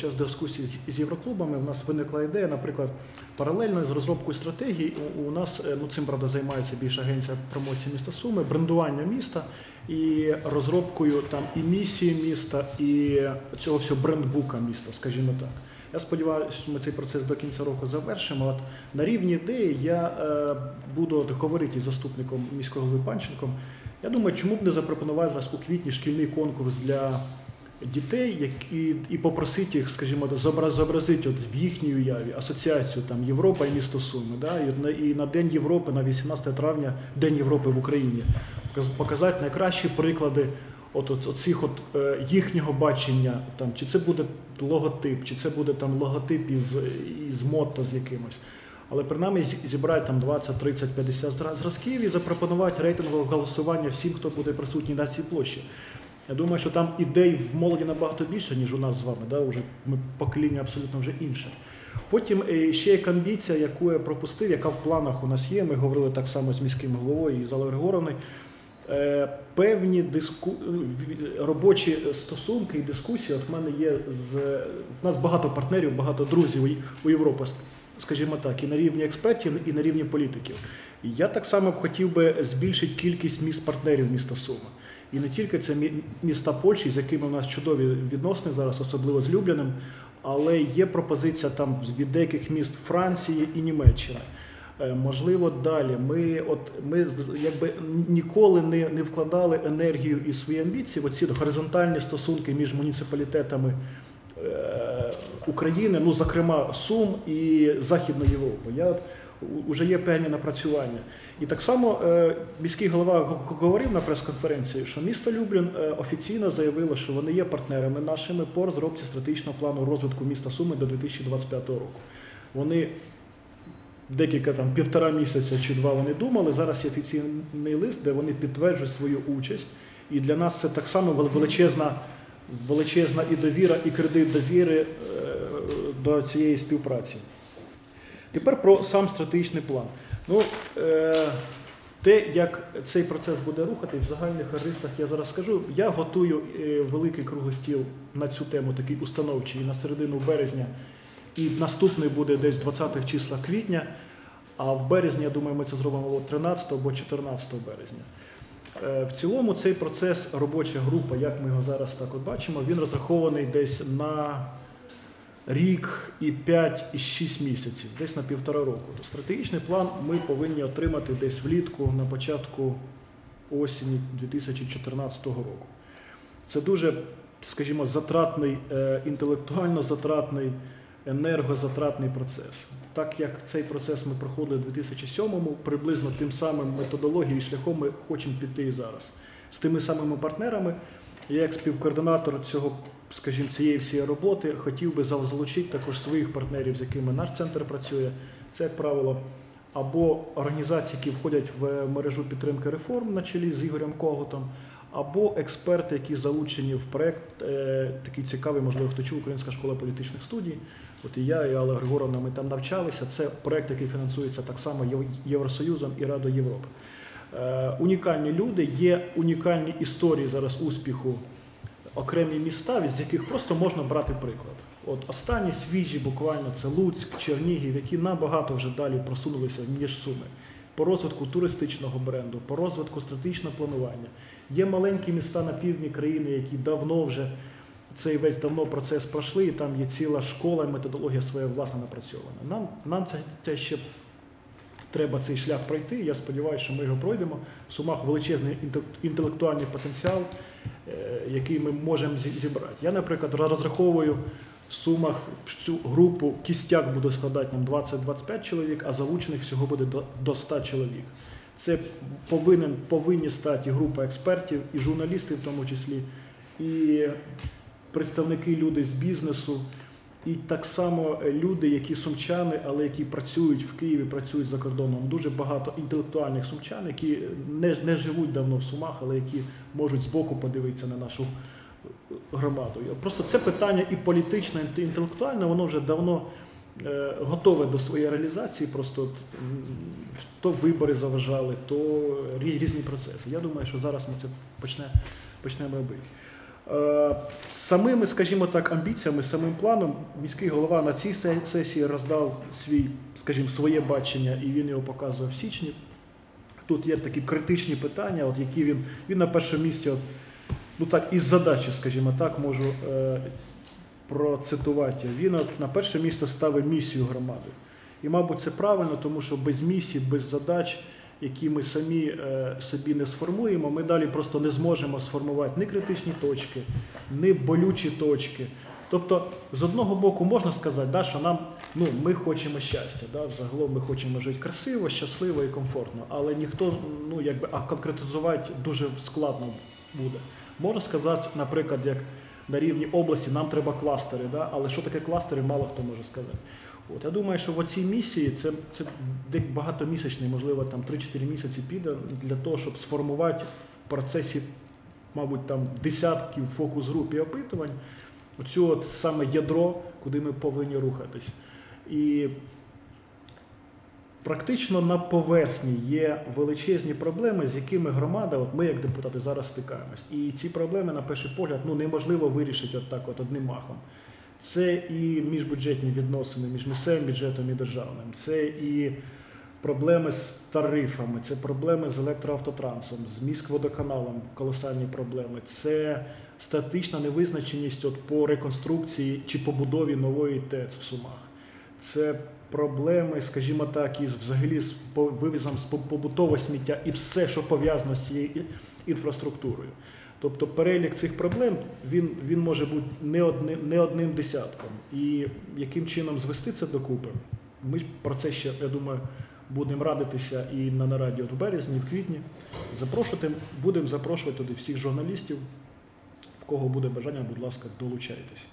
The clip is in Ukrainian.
час дискусії з- з євроклубами в нас виникла ідея, наприклад, паралельно з розробкою стратегії у- нас е, ну цим правда займається більше агенція промоції міста Суми, брендування міста і розробкою там і місії міста, і цього всього брендбука міста, скажімо так. Я сподіваюся, ми цей процес до кінця року завершимо. От на рівні ідеї я е, буду говорити із заступником міського голови Панченком. Я думаю, чому б не запропонувати зараз у квітні шкільний конкурс для дітей, які і попросити їх, скажімо, зобра- зобразити от в їхній уяві асоціацію там Європа і місто Суми. Да? І, на, і на День Європи, на 18 травня, День Європи в Україні, показ- показати найкращі приклади от, от, от цих от, е, їхнього бачення, там, чи це буде логотип, чи це буде там логотип із, із мото з якимось. Але принаймні зібрати там 20, 30, 50 зра- зразків і запропонувати рейтингове голосування всім, хто буде присутній на цій площі. Я думаю, що там ідей в молоді набагато більше, ніж у нас з вами. Да? Уже ми покоління абсолютно вже інше. Потім е, ще є амбіція, яку я пропустив, яка в планах у нас є. Ми говорили так само з міським головою і з Аллою. Е, Певні диску... робочі стосунки і дискусії. От в мене є з в нас багато партнерів, багато друзів у- Європі, скажімо так, і на рівні експертів, і на рівні політиків. Я так само хотів би збільшити кількість міст партнерів міста Суми. І не тільки це міста Польщі, з якими у нас чудові відносини зараз, особливо з Любляним, але є пропозиція там від деяких міст Франції і Німеччини. Е, Можливо, далі. Ми, от, ми якби ніколи не, не вкладали енергію і свої амбіції в оці горизонтальні стосунки між муніципалітетами е, України, ну, зокрема, Сум і Західної Європи. Я от, вже є певні напрацювання. І так само е, міський голова говорив на прес-конференції, що місто Люблін е, офіційно заявило, що вони є партнерами нашими по розробці стратегічного плану розвитку міста Суми до 2025 року. Вони декілька там півтора місяця чи два вони думали. Зараз є офіційний лист, де вони підтверджують свою участь. І для нас це так само величезна, величезна і довіра, і кредит довіри е, до цієї співпраці. Тепер про сам стратегічний план. Ну, е, те, як цей процес буде рухати, в загальних рисах я зараз скажу. Я готую е, великий круглий стіл на цю тему, такий установчий, на середину березня. І наступний буде десь 20-х числа квітня. А в березні, я думаю, ми це зробимо 13 або 14 березня. Е, В цілому цей процес, робоча група, як ми його зараз так от бачимо, він розрахований десь на рік і 5 і 6 місяців, десь на півтора року. То стратегічний план ми повинні отримати десь влітку на початку осені 2014 року. Це дуже, скажімо, затратний, е, інтелектуально затратний, енергозатратний процес. Так як цей процес ми проходили у 2007-му, приблизно тим самим методологією і шляхом ми хочемо піти і зараз. З тими самими партнерами, я як співкоординатор цього, скажімо, цієї всієї роботи хотів би зал- залучити також своїх партнерів, з якими наш центр працює. Це, як правило, або організації, які входять в мережу підтримки реформ на чолі з Ігорем Когутом, або експерти, які залучені в проект е, такий цікавий, можливо, хто чув Українська школа політичних студій. От і я, і Алла Григоровна, ми там навчалися. Це проект, який фінансується так само Єв- Євросоюзом і Радою Європи. Е, унікальні люди, є унікальні історії зараз успіху, окремі міста, з яких просто можна брати приклад. От останні свіжі, буквально це Луцьк, Чернігів, які набагато вже далі просунулися ніж Суми. По розвитку туристичного бренду, по розвитку стратегічного планування. Є маленькі міста на півдні країни, які давно вже цей весь давно процес пройшли, і там є ціла школа, методологія своя власна напрацьована. Нам, нам це, це ще треба цей шлях пройти. Я сподіваюся, що ми його пройдемо. В Сумах величезний інтелектуальний потенціал, який ми можемо зібрати. Я, наприклад, розраховую в Сумах цю групу кістяк буде складати нам 20-25 чоловік, а залучених всього буде до 100 чоловік. Це повинен, повинні стати група експертів, і журналісти в тому числі, і представники люди з бізнесу, і так само е, люди, які сумчани, але які працюють в Києві, працюють за кордоном. Дуже багато інтелектуальних сумчан, які не, не живуть давно в Сумах, але які можуть збоку подивитися на нашу е, громаду. Просто це питання і політичне, і інтелектуальне, воно вже давно е, готове до своєї реалізації. Просто то вибори заважали, то різні процеси. Я думаю, що зараз ми це почне, почнемо робити. Е, Самими, скажімо так, амбіціями, самим планом міський голова на цій сесії роздав свій, скажімо, своє бачення, і він його показував в січні. Тут є такі критичні питання, от які він, він на першому місці, от, ну так, із задачі, скажімо так, можу е, процитувати. Він от, на перше місце ставить місію громади. І, мабуть, це правильно, тому що без місій, без задач, які ми самі е, собі не сформуємо, ми далі просто не зможемо сформувати ні критичні точки, ні болючі точки. Тобто, з одного боку, можна сказати, да, що нам ну, ми хочемо щастя, да, загалом ми хочемо жити красиво, щасливо і комфортно, але ніхто, ну якби, а конкретизувати дуже складно буде. Можна сказати, наприклад, як на рівні області нам треба кластери, да, але що таке кластери, мало хто може сказати. От, я думаю, що в цій місії це, це багатомісячний, можливо, там 3-4 місяці піде для того, щоб сформувати в процесі, мабуть, там десятків фокус груп і опитувань оцю от саме ядро, куди ми повинні рухатись. І практично на поверхні є величезні проблеми, з якими громада, от ми як депутати зараз стикаємось. І ці проблеми, на перший погляд, ну неможливо вирішити от так, от одним махом. Це і міжбюджетні відносини між місцевим бюджетом і державним, це і проблеми з тарифами, це проблеми з електроавтотрансом, з міськводоканалом, колосальні проблеми. Це статична невизначеність от по реконструкції чи побудові нової ТЕЦ в Сумах. Це проблеми, скажімо так, із взагалі з вивізом з побутового сміття і все, що пов'язано з цією інфраструктурою. Тобто перелік цих проблем він, він може бути не одним, не одним десятком. І яким чином звести це докупи, ми про це ще, я думаю, будемо радитися і на нараді от в березні, в квітні. Запрошувати, будемо запрошувати туди всіх журналістів. В кого буде бажання, будь ласка, долучайтесь.